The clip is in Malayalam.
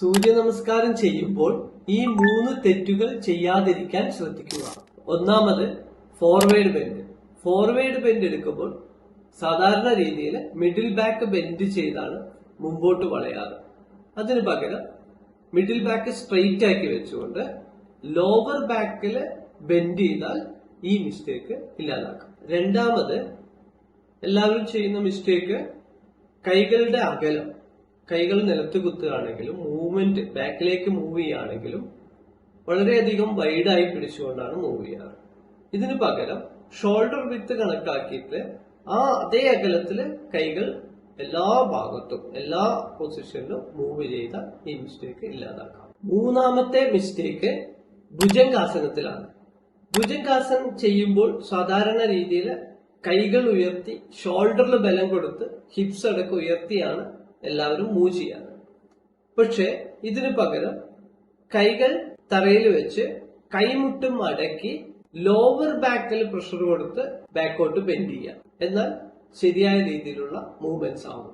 സൂര്യ നമസ്കാരം ചെയ്യുമ്പോൾ ഈ മൂന്ന് തെറ്റുകൾ ചെയ്യാതിരിക്കാൻ ശ്രദ്ധിക്കുക. ഒന്നാമത് ഫോർവേഡ് ബെൻഡ് ഫോർവേഡ് ബെൻഡ് എടുക്കുമ്പോൾ സാധാരണ രീതിയിൽ മിഡിൽ ബാക്ക് ബെൻഡ് ചെയ്താണ് മുമ്പോട്ട് വളയാറ്. അതിന് പകരം മിഡിൽ ബാക്ക് സ്ട്രെയിറ്റ് ആക്കി വെച്ചുകൊണ്ട് ലോവർ ബാക്കിൽ ബെൻഡ് ചെയ്താൽ ഈ മിസ്റ്റേക്ക് ഇല്ലാതാക്കാം. രണ്ടാമത് എല്ലാവരും ചെയ്യുന്ന മിസ്റ്റേക്ക് കൈകളുടെ അകലം. കൈകൾ നിലത്ത് കുത്തുകയാണെങ്കിലും മൂവ്മെന്റ് ബാക്കിലേക്ക് മൂവ് ചെയ്യുകയാണെങ്കിലും വളരെയധികം വൈഡായി പിടിച്ചുകൊണ്ടാണ് മൂവ് ചെയ്യാറ്. ഇതിനു പകരം ഷോൾഡർ വിത്ത് കണക്കാക്കിയിട്ട് ആ അതേ അകലത്തിൽ കൈകൾ എല്ലാ ഭാഗത്തും എല്ലാ പൊസിഷനിലും മൂവ് ചെയ്ത ഈ മിസ്റ്റേക്ക് ഇല്ലാതാക്കാം. മൂന്നാമത്തെ മിസ്റ്റേക്ക് ഭുജങ്കാസനത്തിലാണ് ഭുജങ്കാസനം ചെയ്യുമ്പോൾ സാധാരണ രീതിയിൽ കൈകൾ ഉയർത്തി ഷോൾഡറിൽ ബലം കൊടുത്ത് ഹിപ്സ് അടക്കം ഉയർത്തിയാണ് എല്ലാവരും മൂവ് ചെയ്യാറ് പക്ഷേ ഇതിന് പകരം കൈകൾ തറയിൽ വെച്ച് കൈമുട്ടും അടക്കി ലോവർ ബാക്കിൽ പ്രഷർ കൊടുത്ത് ബാക്കോട്ട് ബെൻഡ് ചെയ്യാം എന്നാൽ ശരിയായ രീതിയിലുള്ള മൂവ്മെന്റ്സ് ആവും.